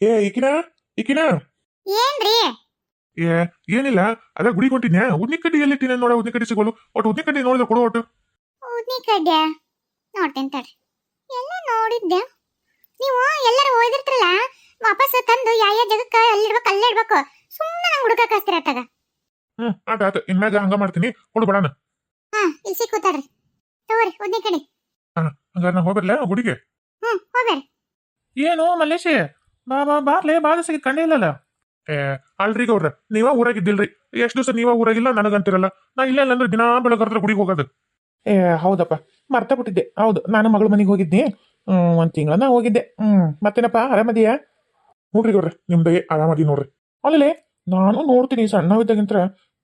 ಏ ಈಕಿನ? ಈಕಿನ? ಏನ್ರಿ? ಏ ಏನಿಲ್ಲ ಅದ ಗುಡಿ ಕೊಟ್ಟಿದ್ನ ಉದ್ನಿ ಕಡ್ಡಿ ಎಲ್ಲಿಟ್ಟಿನ ನೋಡ ಉದ್ನಿ ಕಡ್ಡಿ ಸಿಗೋಲು. ಒಟ್ಟು ಉದ್ನಿ ಕಡ್ಡಿ ನೋಡಿದ್ರೆ ಕೊಡು ಒಟ್ಟು. ಉದ್ನಿ ಕಡ್ಡಿ ನೋಡ್ತೇನೆ ತಡ್ರಿ. ಎಲ್ಲ ನೋಡಿದ್ದೆ. ನೀವು ಎಲ್ಲರೂ ಹೋಗಿರ್ತಿರಲ್ಲ ವಾಪಸ್ ತಂದು ಯಾವ ಜಗಕ್ಕ ಎಲ್ಲಿಡ್ಬೇಕು ಅಲ್ಲೇ ಇಡ್ಬೇಕು ಸುಮ್ಮನೆ ನಂಗೆ ಹುಡುಕಕ್ ಹಸ್ತಿರ ಹ್ಞೂ ಹ್ಮ್ ಆಟ ಆತ. ಇನ್ಮ್ಯಾಗ ಹಂಗ ಮಾಡ್ತೀನಿ. ಕೊಡು ಬೇಡಣ ಹಾ ಇಲ್ಲಿ ಸಿಕ್ಕೂತಾಡ್ರಿ ತಗೋರಿ ಉದ್ನಿ ಕಡ್ಡಿ ಹಂಗಾರ ನಾ ಹೋಗ್ಬರ್ಲ ಗುಡಿಗೆ? ಹ್ಞೂ ಹೋಗ್ಬೇರಿ ಏನು ಮಲ್ಲೇಶಿ? ಬಾ ಬಾ ಬಾರ್ಲೇ ಬಾ ದಿವಸ ಕಂಡೇ ಇಲ್ಲಲ್ಲ. ಏ ಅಲ್ರಿ ಗೌಡ್ರ ನೀವ ಊರಾಗಿದ್ದಿಲ್ರಿ. ಎಷ್ಟು ದಿವಸ ನೀವ ಊರಾಗಿಲ್ಲ ನನಗಂತಿರಲ್ಲ. ನಾ ಇಲ್ಲ ಅಂದ್ರೆ ದಿನಾ ಬೆಳಗಾದ್ರೆ ಗುಡಿಗೆ ಹೋಗೋದು. ಏ ಹೌದಪ್ಪ. ಮರ್ತ ಬಿಟ್ಟಿದ್ದೆ ಹೌದು ನಾನು ಮಗಳ ಮನೆಗೆ ಹೋಗಿದ್ದೆ. ಹ್ಮ್ ಒಂದ್ ತಿಂಗಳ ನಾ ಹೋಗಿದ್ದೆ. ಹ್ಮ್ ಮತ್ತೇನಪ್ಪ ಆರಾಮದಿಯ ನೋಡ್ರಿ ಗೌಡ್ರ ನಿಮ್ದೇ ಆರಾಮದಿ ನೋಡ್ರಿ. ಅಲ್ಲೇ ನಾನು ನೋಡ್ತೀನಿ ಸಣ್ಣವಿದ್ದಾಗಿಂತ್ರ.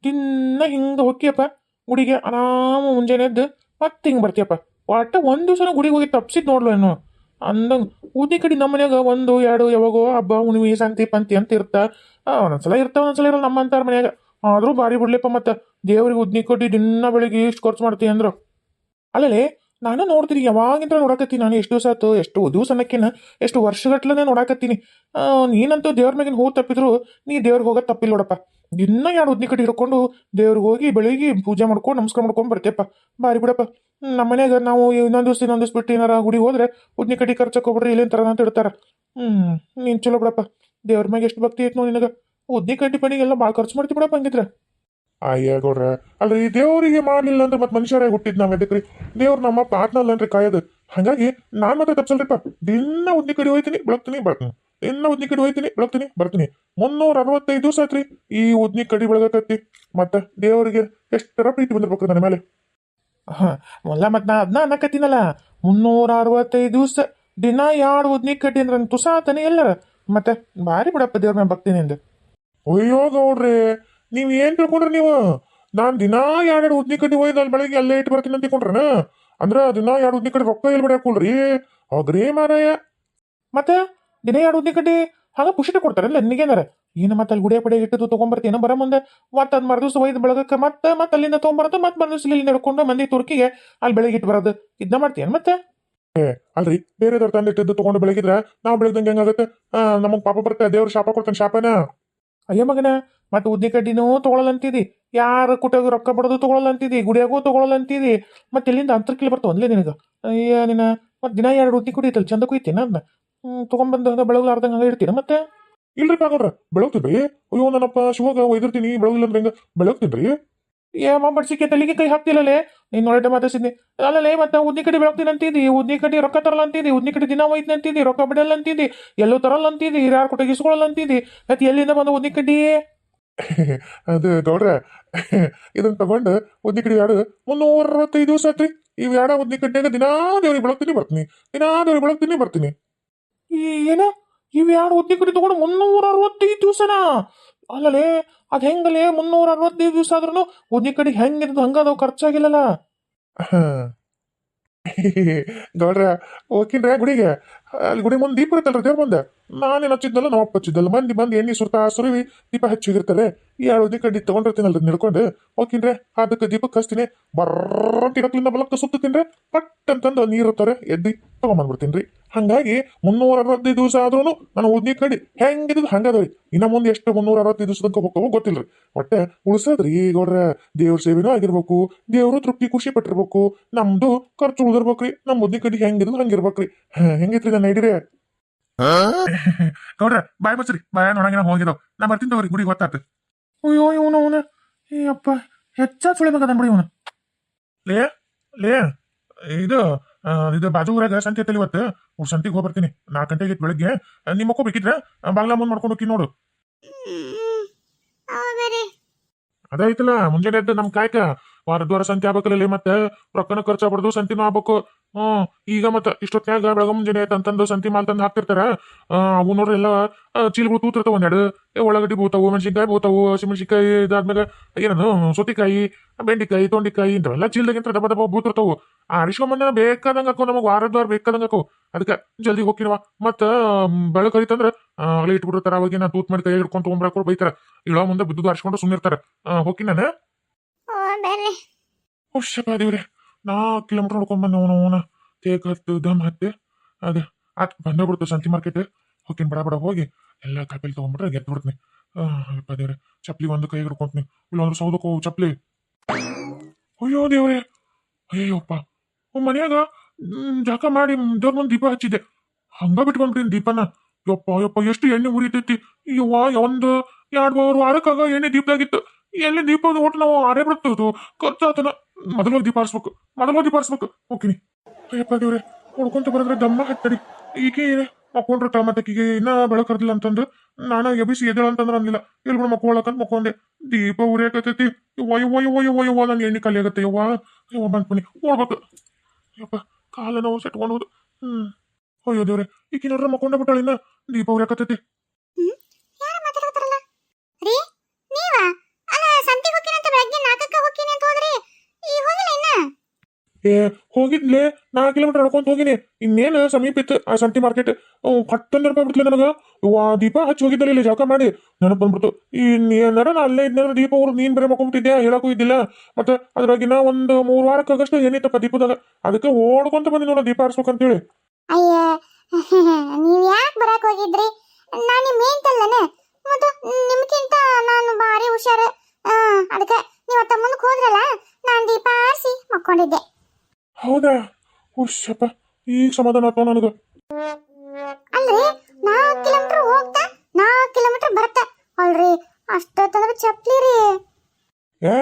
ದಿನ ಹಿಂಗ ಹೊಕ್ಕಿಯಪ್ಪ ಗುಡಿಗೆ ಆರಾಮ ಮುಂಜಾನೆ ಎದ್ದು ಮತ್ತೆ ಹಿಂಗ್ ಬರ್ತೀಯಪ್ಪ. ಒಟ್ಟ ಒಂದ್ ದಿವ್ಸನ ಗುಡಿಗೆ ಹೋಗಿ ತಪ್ಸಿದ್ ನೋಡ್ಲು ಏನು ಅಂದಂಗ ಊದಿ ಕಡೆ ನಮ್ಮ ಮನ್ಯಾಗ ಒಂದು, ಎರಡು, ಯಾವಾಗೋ ಹಬ್ಬ, ಹುಣ್ಣಿಮೆ ಸಂತಿ ಪಂತಿ ಅಂತ ಇರ್ತಾ. ಒಂದೊಂದ್ಸಲ ಇರ್ತಾವ, ಒಂದೊಂದ್ಸಲ ಇರಲ್ಲ ನಮ್ಮ ಅಂತಾರ ಮನ್ಯಾಗ. ಆದ್ರೂ ಭಾರಿ ಬಿಡ್ಲಿಪ್ಪ ಮತ್ತ ದೇವ್ರಿಗೆ ಉದ್ನಿ ಕೊಟ್ಟು ದಿನ ಬೆಳಿಗ್ಗೆ ಇಷ್ಟು ಖರ್ಚು ಮಾಡ್ತೀವಿ ಅಂದ್ರು. ಅಲ್ಲೇ ನಾನು ನೋಡ್ತೀನಿ ಯಾವಾಗಿಂದ ನೋಡಕತ್ತೀನಿ ನಾನು ಎಷ್ಟು ದಿವಸ ಆಯ್ತು, ಎಷ್ಟು ದಿವಸ ಅನ್ನಕ್ಕಿನ ಎಷ್ಟು ವರ್ಷಗಟ್ಲನೇ ನೋಡಕತ್ತೀನಿ. ನೀನಂತೂ ದೇವ್ರ ಮ್ಯಾಗಿನ ಹೂ ತಪ್ಪಿದ್ರು, ನೀ ದೇವ್ರಿಗೆ ಹೋಗೋದು ತಪ್ಪಿಲ್ಲ ನೋಡಪ್ಪ. ದಿನ ಎರಡು ಉದ್ನಿ ಕಟ್ಟಿ ಹಿಡ್ಕೊಂಡು ದೇವ್ರಿಗೆ ಹೋಗಿ ಬೆಳಿಗ್ಗೆ ಪೂಜೆ ಮಾಡ್ಕೊಂಡು ನಮಸ್ಕಾರ ಮಾಡ್ಕೊಂಡು ಬರ್ತೀಯಪ್ಪ ಬಾರಿ ಬಿಡಪ್ಪ. ನಮ್ಮ ಮನ್ಯಾಗ ನಾವು ಇನ್ನೊಂದು ದಿವಸ ಇನ್ನೊಂದು ದಿವ್ಸ ಬಿಟ್ಟು ಏನಾರ ಗುಡಿ ಹೋದ್ರೆ ಉದ್ನಿ ಕಟ್ಟಿ ಖರ್ಚಕ್ಕೆ ಹೋಗ್ಬಿಡ್ರಿ, ಇಲ್ಲೇನು ತರ ಅಂತ ಇಡ್ತಾರ. ಹ್ಮ್, ನೀನ್ ಚಲೋ ಬಿಡಪ್ಪ. ದೇವ್ರ ಮ್ಯಾಗ ಎಷ್ಟು ಭಕ್ತಿ ಐತೆ ನೋಡಿ ನಿನಗ. ಉದ್ನಿ ಕಡ್ಡಿ ಪಣಿಗೆಲ್ಲ ಭಾಳ ಖರ್ಚು ಮಾಡ್ತಿ ಬಿಡಪ್ಪ ಹಂಗಿದ್ರೆ. ಅಯ್ಯ ಗೌಡ್ರ. ಅಲ್ರಿ ದೇವರಿಗೆ ಮಾಡ್ಲಿಲ್ಲ ಅಂದ್ರೆ ಮತ್ತೆ ಮನುಷ್ಯರಾಗಿ ಹುಟ್ಟಿದ್ ನಾವ್ ಎದಕ್ರಿ ದೇವ್ರ ನಮ್ಮ ಪಾಟ್ನಲ್ಲನ್ರಿ ಕಾಯೋದು. ಹಂಗಾಗಿ ನಾನ್ ಮತ್ತೆ ತಪ್ಸಲ್ರಿಪ್ಪ. ದಿನ ಉದ್ನಿ ಕಡೆ ಹೋಯ್ತೀನಿ ಬೆಳಗ್ತೀನಿ ಬರ್ತೀನಿ. ದಿನ ಉದ್ನಿ ಕಡೆ ಹೋಯ್ತೀನಿ ಬೆಳಗ್ತೀನಿ ಬರ್ತೀನಿ. ಮುನ್ನೂರ ಅರವತ್ತೈದು ದಿವಸ ಆತ್ರಿ ಈ ಉದ್ನಿ ಕಡಿ ಬೆಳಗಕತ್ತಿ. ಮತ್ತ ದೇವರಿಗೆ ಎಷ್ಟರ ಪ್ರೀತಿ ಬಂದಿರ್ಬೇಕು ನನ್ನ ಮೇಲೆ. ಹಾ ಮೊಲ್ಲ ಮತ್ ನಾ ಅದನ್ನ ಅನ್ನಕತ್ತೀನಲ್ಲ. ಮುನ್ನೂರ ಅರವತ್ತೈದು ದಿವಸ ದಿನ ಎರಡು ಉದ್ನಿ ಕಡ್ಡಿ ಅಂದ್ರೆ ತುಸಾ ಆತನೇ ಎಲ್ಲರ ಮತ್ತೆ ಭಾರಿ ಬಿಡಪ್ಪ ದೇವ್ರ ಮೇಲೆ ಬರ್ತೀನಿ ಅಂದ್ರೆ ಅಯ್ಯೋ ಗೌಡ್ರಿ ನೀವ್ ಏನ್ ತಿಳ್ಕೊಂಡ್ರಿ ನೀವು? ನಾನ್ ದಿನಾ ಎರಡು ಉದ್ನಿ ಕಡ್ಡಿ ಹೋಯ್ ಅಲ್ಲಿ ಬೆಳಗ್ಗೆ ಅಲ್ಲೇ ಇಟ್ಟು ಬರ್ತೀನಿ ಅಂತ ತಿಳ್ಕೊಂಡ್ರನ? ಅಂದ್ರ ದಿನಾ ಎರಡು ಉದ್ನಿ ಕಡ್ಡಿ ರೊಕ್ಕ ಎಲ್ಲಿ ಬಿಡಾಕೊಳ್ರಿ ಹೋಗ್ರಿ ಮಾರಾಯ. ಮತ್ತೆ ದಿನ ಎರಡು ಉದ್ನಿ ಕಟ್ಟಿ ಹಂಗ ಪುಷಿಟ ಕೊಡ್ತಾರಲ್ಲ ನಿನಗೇನಾರ ಏನು ಮತ್ತೆ ಅಲ್ಲಿ ಗುಡಿಯ ಪಡೆ ಇಟ್ಟು ತೊಗೊಂಬರ್ತೀನ ಬರ ಮುಂದೆ. ಮತ್ತೆ ಅದು ಮರದಿವ್ಸ ಒಯ್ದು ಬೆಳಗಕ್ಕೆ ಮತ್ತೆ ಮತ್ತೆ ಅಲ್ಲಿಂದ ತೊಗೊಂಬರೋದು, ಮತ್ತೆ ಮರದಿವ್ಸ ಇಲ್ಲಿ ನಡ್ಕೊಂಡು ಮಂದಿ ತುರ್ಕಿಗೆ ಅಲ್ಲಿ ಬೆಳಗ್ಗೆ ಇಟ್ಟು ಬರೋದು. ಇದನ್ನ ಮಾಡ್ತೀಯನ್ ಮತ್ತೆ? ಅಲ್ರಿ. ಬೇರೆದವ್ರ ತಂದಿಟ್ಟಿದ್ದು ತೊಗೊಂಡು ಬೆಳಗಿದ್ರೆ ನಾವು ಬೆಳಗ್ದಂಗೆ ಹೆಂಗಾಗತ್ತೆ ನಮಗೆ ನಮಗ್ ಪಾಪ ಬರ್ತಾರೆ ದೇವ್ರ ಶಾಪ ಕೊಡ್ತಾನೆ ಶಾಪನ. ಅಯ್ಯ ಮಗನ, ಮತ್ತೆ ಉದ್ದಿ ಕಡ್ಡಿನೂ ತಗೊಳಲ್ಲ ಅಂತಿದಿ ಯಾರ ಕುಟ್ಟಾಗ ರೊಕ್ಕ ಬಡದು ತಗೊಳ್ಳಲಂತಿದಿ ಗುಡಿಯಾಗೂ ತಗೊಳಲ್ಲ ಅಂತಿದಿ ಮತ್ತೆ ಎಲ್ಲಿಂದ ಅಂತರ್ಕಿಲಿ ಬರ್ತಾವ ಅಲ್ಲೇ ನಿನಗ? ಅಯ್ಯ ನಿನ್ನ, ಮತ್ತೆ ದಿನ ಎರಡು ಉದ್ದಿ ಕುಡಿತಲ್ಲ ಚಂದ ಕುಯ್ತೀನಿ ಅದನ್ನ ಹ್ಮ್, ತೊಗೊಂಬಂದ ಬೆಳಗ್ಲಾರ್ದಂಗ ಹಂಗ ಇಡ್ತೀನ ಮತ್ತೆ? ಇಲ್ರಿ ಪಾಗೋಡ್ರ ಬೆಳಗ್ತಿದ್ರಿ? ಅಯ್ಯೋ ನನ್ನಪ್ಪ ಶಿವಾಗ ಒಯ್ದಿರ್ತೀನಿ ಬೆಳಗಿಲ್ಲ ಅಂದ್ರೆ ಹೆಂಗ? ಬೆಳಗ್ತಿದ್ರಿ? ಏಮ ಬಡ್ಸಿಕೆ ತಲೆಗೆ ಕೈ ಹಾಕ್ತಿಲ್ಲಲೇ? ನೀನ್ ಮಾತ್ರ ಮಾತಾಡ್ಸಿದ್ನಿ ಅಲ್ಲಲೇ ಮತ್ತೆ ಉದ್ನಿ ಕಡೆ ಬೆಳಗ್ತೀನಿ ಅಂತಿದ್ದಿ ಉದ್ನಿ ಕಡೆ ರೊಕ್ಕ ತರಲ್ಲ ಅಂತಿದ್ದಿ ಉದ್ನಿ ಕಡೆ ದಿನ ಒಯ್ತೀನಿ ಅಂತಿದ್ದಿ ರೊಕ್ಕ ಬಿಡಲ್ಲ ಅಂತಿದ್ದಿ ಎಲ್ಲೂ ತರಲ್ಲ ಅಂತಿದ್ದಿ ಯಾರು ಕೊಟ್ಟಾಗ ಅಂತಿದ್ದಿ ಅಂತಿದಿ. ಮತ್ತೆ ಎಲ್ಲಿಂದ ಬಂದ ಉದ್ನಿ ಕಡ್ಡಿ? ಅದು ಗೌಡ್ರ ಇದನ್ನ ತಗೊಂಡು ಉದ್ನಿ ಕಡೆ ಎರಡು ಮುನ್ನೂರ ಅರವತ್ತೈದು ದಿವಸ ಆತ್ರಿ. ಇವ್ ಯಾಡ ಉದ್ನಿ ಕಡ್ಡಿಯಾಗ ದಿನಾ ದೇವ್ರಿಗೆ ಬೆಳಗ್ತೀನಿ ಬರ್ತೀನಿ. ದಿನಾ ದೇವ್ರಿಗೆ ಬೆಳಗ್ತೀನಿ ಬರ್ತೀನಿ. ಏನ? ಇವ್ ಎರಡು ಉದ್ನಿ ಕಡೆ ತಗೊಂಡು ಮುನ್ನೂರ ಅರವತ್ತೈದು ದಿವಸನಾ? ಅಲ್ಲಲೇ ಅದ್ ಹೆಂಗಲೇ ಮುನ್ನೂರ ಅರವತ್ತೈದು ದಿವಸ ಆದ್ರೂ ಉದ್ನಿ ಕಡ್ಡಿ ಹಂಗ ಹಂಗದವು ಖರ್ಚಾಗಿಲ್ಲಲ್ಲ. ಗೌಡ್ರ ಹೋಗಿನ್ರ ಗುಡಿಗೆ ಅಲ್ಲಿ ಗುಡಿ ಮುಂದೆ ದೀಪ ಇರ್ತಲ್ರಿ ದೇವ್ರ ಮುಂದೆ. ನಾನೇನು ಹಚ್ಚಿದ್ದಲ್ಲ ನಮ್ಮ ಅಪ್ಪ ಹಚ್ಚಿದ್ದಲ್ಲ. ಮಂದಿ ಬಂದು ಎಣ್ಣೆ ಸುರ್ತ ಸುರುವಿ, ದೀಪ ಹಚ್ಚಿದಿರ್ತಾರೆ ಈ ಎರಡು ಕಡ್ಡಿ ತಗೊಂಡಿರ್ತೀನಲ್ರಿ, ನಿಡ್ಕೊಂಡು. ಹೋಗಿನ್ರೆ ಅದಕ್ಕೆ ದೀಪಕ್ಕೆ ಹಚ್ತೀನಿ. ಬರ್ರಂತ ಇಡಕ್ಲಿಂದ ಬಲಕ್ಕ ಸುತ್ತೀನ್ರಿ ಪಟ್ ಅಂತಂದು ನೀರು ಇರ್ತಾರೆ ಎದ್ದಿ ತಗೊಂಬಂದ್ಬಿಡ್ತೀನಿ ಹಂಗಾಗಿ ಮುನ್ನೂರ ಅರವತ್ತೈದು ದಿವಸ ಆದ್ರೂ ನಾನು ಉದ್ನಿ ಕಡಿ ಹೆಂಗಿದ್ದು ಹಂಗದ್ರಿ. ಇನ್ನ ಮುಂದೆ ಎಷ್ಟು ಮುನ್ನೂರ ಅರವತ್ತೈದು ದಿವಸದಂಕ ಹೋಗ್ತಾವೋ ಗೊತ್ತಿಲ್ರಿ. ಒಟ್ಟೆ ಉಳ್ಸದ್ರಿ ಗೌಡ್ರ, ದೇವ್ರ ಸೇವೆನೂ ಆಗಿರ್ಬೇಕು. ದೇವ್ರು ತೃಪ್ತಿ, ಖುಷಿ ಪಟ್ಟಿರ್ಬೇಕು. ನಮ್ದು ಖರ್ಚು ಉಳಿದಿರ್ಬೇಕ್ರಿ. ನಮ್ಮ ಉದ್ನಿ ಕಡಿ ಹೆಂಗಿದ್ದು ಹಂಗಿರ್ಬೇಕ್ರಿ. ಹೆಂಗೈತ್ರಿ ನನ್ನ ಐಡಿರಿ ಗೌಡ್ರ ಬಾಯ್ ಬಚ್ರಿ ಬಾಯ್ ನೋಡಂಗಿನ ಹೋಗಿದಾವ್ ನಾ ಬರ್ತೀನಿ ತಗೋರಿ ಗುಡಿ ಗೊತ್ತಾತ ಅಯ್ಯೋ ಇವನು ಅವನ. ಏ ಅಪ್ಪ. ಹೆಚ್ಚ ಸುಳಿ ಮಗದ ಬಿಡಿ ಇವನು. ಲೇ ಲೇ ಇದು ಇದು ಬಾಜು ಊರಾಗ ಸಂತೆ ಐತಲ್ಲ ಇವತ್ತು. ಸಂತಿಗೆ ಹೋಗಿ ಬರ್ತೀನಿ. ನಾಲ್ಕು ಗಂಟೆಗೆ ಬೆಳಗ್ಗೆ. ನಿಮ್ಮ ಮಕ್ಕಳು ಬೇಕಿದ್ರೆ ಬಾಗ್ಲ ಮುಂದೆ ಮಾಡ್ಕೊಂಡು ಹೋಗಿ ನೋಡು. ಅದೇ ಐತಲ್ಲ ಮುಂಜಾನೆ ಎದ್ದು ನಮ್ ಕಾಯ್ಕ ವಾರದ್ವಾರ ಸಂತೆ ಆಗ್ಬೇಕಲ್ಲ ಮತ್ತೆ. ರೊಕ್ಕನ ಖರ್ಚಾಗ್ಬಾರ್ದು ಸಂತಿನೂ ಆಗ್ಬೇಕು. ಹ್ಮ್ ಈಗ ಮತ್ತ ಇಷ್ಟೊತ್ನ್ಯಾಗ ಬೆಳಗ್ಗೆ ಮುಂಜಾನೆ ತಂತಂದು ಸಂತಿ ಮಾಲ್ ತಂದು ಹಾಕ್ತಿರ್ತಾರ. ಅವು ನೋಡ್ರಿ ಎಲ್ಲ ಚೀಲಗಳು ತೂತಿರ್ತಾವ ಒಂದೆರಡು. ಏ, ಉಳ್ಳಾಗಡ್ಡಿ ಬೋತಾವು ಮೆಣಸಿನ್ಕಾಯಿ ಬೂತಾವು ಹಸಿಮೆಣಸಿನ್ಕಾಯಿ ಇದಾದ್ಮೇಲೆ ಏನದು ಸೌತಿಕಾಯಿ ಬೆಂಡಿಕಾಯಿ ತೊಂಡಿಕಾಯಿ ಇಂಥವೆಲ್ಲ ಚೀಲದಾಗಿಂತ ದಬ್ಬ ದಬ್ಬ ಬೂತಿರ್ತಾವು. ಆ ಅರಿಶ್ಕೊಂಬಂದ ಬೇಕಾದಂಗ ಹಾಕೋ ನಮಗೆ ವಾರದ ವಾರ ಬೇಕಾದಂಗ ಹಾಕೋ. ಅದಕ್ಕೆ ಜಲ್ದಿ ಹೋಗಿನವ ಮತ್ತ ಬೆಳಕ್ ಕರಿತಂದ್ರೆ ಅಲ್ಲಿ ಇಟ್ಬಿಟ್ಟಿರ್ತಾರ ಅವಾಗ ನಾ ತೂತ್ ಮಾಡಿ ಕೈ ಹಿಡ್ಕೊಂಡು ತೊಗೊಂಬರಾಕೋರು ಬೈತಾರ. ಇಳೋ ಮುಂದೆ ಬಿದ್ದು ಅರ್ಸ್ಕೊಂಡು ಸುಮ್ಮಿರ್ತಾರ ಹೋಗಿ ನಾನು. ಹುಷಪ್ಪ ದೇವ್ರೆ. ನಾಲ್ಕು ಕಿಲೋಮೀಟರ್ ನೋಡ್ಕೊಂಡ್ ಬಂದ ಅವನು, ಅವನ. ತೇಕ್ ಹತ್ತು, ದಮ್ ಹತ್ತೆ. ಅದು, ಆತ್ ಬಂದೇ ಬಿಡ್ತು ಸಂತಿ ಮಾರ್ಕೆಟ್ ಹೋಗಿನ್ ಬಡ ಬಡ, ಹೋಗಿ. ಎಲ್ಲ ಕಾಪಿಲ್ ತೊಗೊಂಡ್ಬಿಟ್ರೆ ಗೆದ್ದು ಬಿಡ್ತೀನಿ. ಅಪ್ಪ ದೇವ್ರೆ ಚಪ್ಲಿ ಒಂದು ಕೈ ಹಿಡ್ಕೊಂತೀನಿ. ಇಲ್ಲೊಂದ್ರೆ ಸೌದಕ್ಕೋ ಚಪ್ಲಿ ಅಯ್ಯೋ ದೇವ್ರೆ. ಅಯ್ಯಪ್ಪ ಮನ್ಯಾಗ ಜಾಕ ಮಾಡಿ ದೇವ್ರ ಮುಂದೆ ದೀಪ ಹಚ್ಚಿದೆ ಹಂಗ ಬಿಟ್ಕೊಂಡ್ಬಿಟ್ಟಿನಿ ದೀಪನ. ಯಪ್ಪ ಯಪ್ಪ, ಎಷ್ಟು ಎಣ್ಣೆ ಉರಿತೈತಿ. ಯವ್ವ ಒಂದು ಎರಡು ಮೂರು ವಾರಕ್ಕಾಗ ಎಣ್ಣೆ ದೀಪದಾಗಿತ್ತು. ಎಲ್ಲಿ ದೀಪದ ಒಟ್ಟು ನಾವು ಆರೇ ಖರ್ಚು ಖರ್ಚಾತನ. ಮೊದಲು ದೀಪ ಆರಿಸ್ಬೇಕು ಮೊದಲು ದೀಪ ಆರಿಸ್ಬೇಕು ಹೋಗ್ತೀನಿ. ಅಯ್ಯಪ್ಪ ದೇವ್ರೆ ಹೊಡ್ಕೊಂತ ಬರೋದ್ರೆ ದಮ್ಮ ಹತ್ತಡಿ. ಈಕೆ ಮಕ್ಕೊಂಡ್ರ ಈಕೆ ಇನ್ನ ಬೆಳಕರ್ದಿಲ್ಲ ಅಂತಂದ್ರೆ ನಾನು ಎಬಿಸಿ ಎದ್ದೇಳ ಅಂತಂದ್ರೆ ಅಂದಿಲ್ಲ ಎಲ್ಲಿ ಬಿಡು ಮಕ್ಕೊಳಕಂತ ಮಕ್ಕೊಂಡೆ. ದೀಪ ಉರಿಯಾಕತೈತಿ ಯವ್ವ ಯವ್ವ ಯವ್ವ ಯವ್ವ ಯವ್ವ ನನ್ನ ಎಣ್ಣೆ ಖಾಲಿ ಆಗತ್ತೆ, ಯವ್ವ. ಯವ್ವ ಬನ್ನಿ. ಓಡ್ಬೇಕು. ಯಪ್ಪ ಕಾಲ ನೋವು ಸೆಟ್ಕೊಂಡು ಹೋದು ಹ್ಮ್. ಅಯ್ಯೋ ದೇವ್ರೆ ಈಕೆ ನೋಡ್ರ ಮಕ್ಕೊಂಡ ಬಿಟ್ಟಾಳ ಇನ್ನ. ದೀಪ ರೀ, ನೀವಾ? ಅಲ್ಲ, ಸಂತಿಗೆ ಹೋಗ್ತೀನಿ ಅಂತ ಬೆಳಗ್ಗೆ ನಾಲ್ಕಕ್ಕೆ ಹೋಗ್ತೀನಿ ಅಂತ ಹೋದ್ರಿ ಈ ಹೋಗಿಲ್ಲ ಇನ್ನ ಏ ಹೋಗಿದ್ಲೆ ನಾಲ್ಕು ಕಿಲೋಮೀಟರ್ ನಡ್ಕೊಂತ ಹೋಗಿನಿ. ಇನ್ನೇನು ಸಮೀಪ ಇತ್ತು ಆ ಸಂತಿ ಮಾರ್ಕೆಟ್ ಕಟ್ಟಂದು ನೆನಪು ಬಿಡ್ತಿಲ್ಲ ನನಗೆ. ವಾ ದೀಪ ಹಚ್ಚಿ ಹೋಗಿದ್ದಲ್ಲ ಇಲ್ಲಿ ಜಳಕ ಮಾಡಿ. ನೆನಪು ಬಂದ್ಬಿಡ್ತು. ಇನ್ನೇನಾರ ನಾ ಅಲ್ಲೇ ಇದ್ನಾರ ದೀಪ ಅವ್ರು ನೀನ್ ಬರೀ ಮಕ್ಕೊಂಬಿಟ್ಟಿದ್ದೆ ಹೇಳಕ್ಕೂ ಇದ್ದಿಲ್ಲ. ಮತ್ತೆ ಅದ್ರಾಗಿನ ಒಂದು ಮೂರು ವಾರಕ್ಕಾಗಷ್ಟು ಏನಿತ್ತಪ್ಪ ದೀಪದಾಗ? ಅದಕ್ಕೆ ಓಡ್ಕೊಂತ ಬಂದಿ ನೋಡ ದೀಪ ಆರಿಸ್ಬೇಕಂತೇಳಿ ಅಯ್ಯ ನೀವ್ ಯಾಕೆ ಬರಕ್ ಹೋಗಿದ್ರಿ? ನಾನು ನಿಮ್ಮ ಮೇಂತಲ್ಲನೆ ಮತ್ತು ನಿಮ್ಗಿಂತ ನಾನು ಭಾರಿ ಹುಷಾರು. ಆ, ಅದಕ್ಕೆ ನೀವು ಅತ್ತ ಮುಂದಕ್ಕೆ ಹೋದ್ರಲ್ಲ ನಾನು ದೀಪ ಆರಿಸಿ ಮಕ್ಕೊಂಡಿದ್ದೆ. ಹೌದಾ? ಹುಷಪ್ಪ ಈ ಸಮಾಧಾನ ಆತ್ಮ ನನಗೆ. ಅಲ್ರಿ ನಾಲ್ಕು ಕಿಲೋಮೀಟರ್ ಹೋಗ್ತಾ ನಾಲ್ಕು ಕಿಲೋಮೀಟರ್ ಬರ್ತಾ. ಅಲ್ರಿ ಅಷ್ಟೊತ್ತಂದ್ರೆ ಚಪ್ಲಿ ರೀ ಏ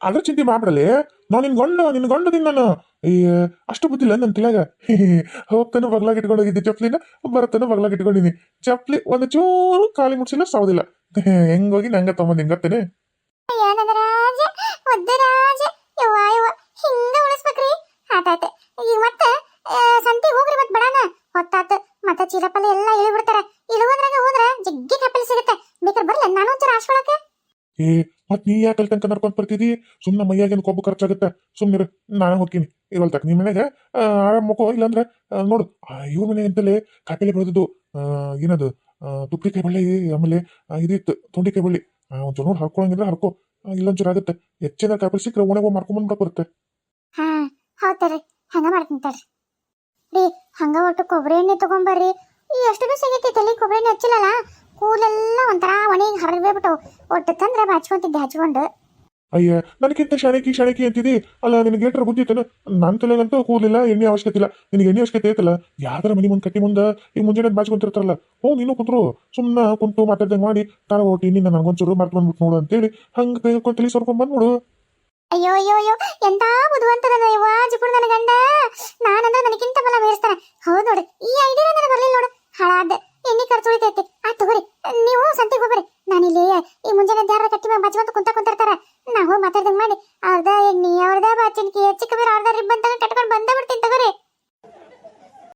ಅದ್ರ ಚಿಂತೆ ಮಾಡ್ಬಿಡಲಿ. ನಾನು ನಿನ್ ಗಂಡ ನಿನ್ ಗಂಡದಿಂದ ನಾನು. ಈ ಅಷ್ಟು ಬುದ್ಧಿಲ್ಲ ನನ್ನ ತಿಳಿಯಾಗ ಹೋಗ್ತಾನೆ ಬಗ್ಲಾಗ ಇಟ್ಕೊಂಡು ಹೋಗಿದ್ದೆ ಚಪ್ಲಿನ ಬರ್ತಾನೆ ಬಗ್ಲಾಗ ಇಟ್ಕೊಂಡಿದ್ದೀನಿ ಚಪ್ಲಿ ಒಂದು ಚೂರು ಖಾಲಿ ಮುಟ್ಸಿಲ್ಲ ಸೌದಿಲ್ಲ ಹೆಂಗೋಗಿ ನಂಗೆ ತಗೊಂಬಂದು ಹಿಂಗತ್ತೇನೆ ಒದ್ದ ರಾಜ ಯವ್ವ ಯವ್ವ. ಹಿಂಗ ಉಳಿಸ್ಬೇಕ್ರಿ. ಆತಾತ. ಈಗ ಮತ್ತೆ ಸಂತಿ ಹೋಗ್ರಿ ಮತ್ತೆ ಬಡಾನ. ಹೊತ್ತಾತ. ಮತ್ತೆ ಚೀಲಪಲ್ಲಿ ಎಲ್ಲ ಇಳಿಬಿಡ್ತಾರ. ಇಳುವದ್ರಾಗ ಹೋದ್ರ ಜಗ್ಗಿ ಕಪ್ಪಲ್ ಸಿಗುತ್ತೆ. ಬೇಕಾದ್ರೆ ಬರ್ಲ, ನಾನು ಒಂಚೂರು ಆಶ್ಕೊಳಕ್ಕೆ ಏ, ಮತ್ ನೀ ಯಾಕೆ ಅಲ್ಲಿ ತನಕ ನಡ್ಕೊಂಡ್ ಬರ್ತಿದಿ? ಸುಮ್ಮನೆ ಮೈಯಾಗಿನ ಕೊಬ್ಬು ಖರ್ಚಾಗುತ್ತೆ? ಸುಮ್ಮನಿರು ನಾನು ಹೋಗ್ತೀನಿ. ಇರೋಲ್ ತಕ್ಕ ನಿಮ್ಮ ಮನೆಗೆ ಆರಾಮ್ ಮಕ್ಕೋ ಇಲ್ಲಾಂದ್ರೆ ನೋಡು ಇವ್ರ ಮನೆ ಅಂತಲೇ ಕಾಯಿಪಲ್ಲೆ ಬೆಳೆದಿದ್ದು ಏನದು ತುಪ್ಪಿಕಾಯಿ ಬಳ್ಳಿ, ಆಮೇಲೆ ಇದಿತ್ತು, ತೊಂಡಿಕಾಯಿ ಬಳ್ಳಿ. ಒಂಚೂರು ನೋಡಿ ಹರ್ಕೊಳಂಗಿದ್ರೆ ಹರ್ಕೋ ಆ, ಇಲ್ಲೊಂಚೂರು ಆಗುತ್ತೆ. ಹೆಚ್ಚಿನ ಕಾಯಿಪಲ್ಲೆ ಸಿಕ್ಕರೆ ಒಣಗ ಮಾರ್ಕೊಂಡ್ ಬರುತ್ತೆ. ಹಾ ಹೌದ್ರಿ ಹಂಗ ಮಾಡ್ತೀನಿ ತಡ್ರಿ. ರೀ ಹಂಗ ಒಟ್ಟು ಕೊಬ್ಬರಿ ಎಣ್ಣೆ ತಗೊಂಬರ್ರಿ. ಈ ಎಷ್ಟು ದಿವಸ ಆಗೈತಿ ತಲೆ ಕೊಬ್ಬರಿ ಎಣ್ಣೆ ಹಚ್ಚಿಲ್ಲಲ್ಲ? ಕೂದಲೆಲ್ಲ ಒಂಥರ ಒಣಗಿ ಹರಡ್ಬೇಬಿಟ್ಟು ಬಿಟ್ಟು ಒಟ್ಟು ತಂದ್ರೆ ಹಚ್ಕೊಂತಿದ್ದೆ ಹಚ್ಕೊಂಡು. ಅಯ್ಯ, ನನಗಿಂತ ಶಾಣಕಿ ಶಾಣಕಿ ಅಂತಿದಿ? ಅಲ್ಲ, ನಿನಗೆ ಏಟ್ರ ಬುದ್ಧಿ ನನ್ನ ತಲೆಗಂತೂ ಕೂದಲಿಲ್ಲ ಎಣ್ಣೆ ಅವಶ್ಯಕತೆ ಇಲ್ಲ. ನಿನಗೆ ಎಣ್ಣೆ ಅವಶ್ಯಕತೆ ಐತಲ್ಲ? ಯಾವ್ದಾರ ಮನೆ ಮುಂದೆ ಕಟ್ಟಿ ಮುಂದೆ ಈ ಮುಂಜಾನೆ ಬಾಚ್ಕೊಂತಿರ್ತಾರಲ್ಲ ಓ ನೀನು ಕುಂತ್ರು. ಸುಮ್ಮನೆ ಕುಂತು ಮಾತಾಡ್ದಂಗೆ ಮಾಡಿ ತಾರ ಓಟಿ ನಿನ್ನ ನನಗೊಂಚೂರು ಮರ್ತು ಬಂದ್ಬಿಟ್ಟು ನೋಡು ಅಂತೇಳಿ ಹಂಗೆ ಕೈ ತಲೆ ಸರ್ಕೊಂಡ್ ಬಂದ್ಬಿಡು ಅಯ್ಯೋ ಅಯ್ಯೋ ಅಯ್ಯೋ, ಎಂತ ಬುದ್ಧಿವಂತದ ಇವ ಜಿಪುಡ್ ನನ್ನ ಗಂಡ? ನಾನಂದ್ರೆ ನನಗಿಂತ ಬಲ ಬೇರಿಸ್ತಾನೆ. ಹೌದು ನೋಡಿ, ಈ ಐಡಿಯಾ ನನಗೆ ಬರಲಿಲ್ಲ ನೋಡು. ಹಾಳಾದ, ಎಣ್ಣೆ ಖರ್ಚು ಉಳಿತೈತಿ ಆ, ತಗೋರಿ, ನೀವು ಸಂತಿಗೆ ಹೋಗ್ರಿ ನಾನಿಲ್ಲಿ ಈ ಮುಂಜಾನೆ ದಾರ ಕಟ್ಟಿ ಮ್ಯಾಗ ಬಚ್ಕೊಂತ ಕುಂತ ಕುಂತಿರ್ತಾರ. ನಾ ಹೋಗಿ ಮಾತಾಡ್ದಂಗ್ ಮಾಡಿ ಅರ್ಧ ಎಣ್ಣೆ, ಅವ್ರದ ಬಾಚಿನ್ಕಿ ಹೆಚ್ಚು ಕಮ್ಮಿ ಅರ್ಧ ರಿಬ್ಬನ್ ತಗೊಂಡ್ ಕಟ್ಕೊಂಡು ಬಂದ ಬಿಡ್ತೀನಿ ತಗೋರಿ.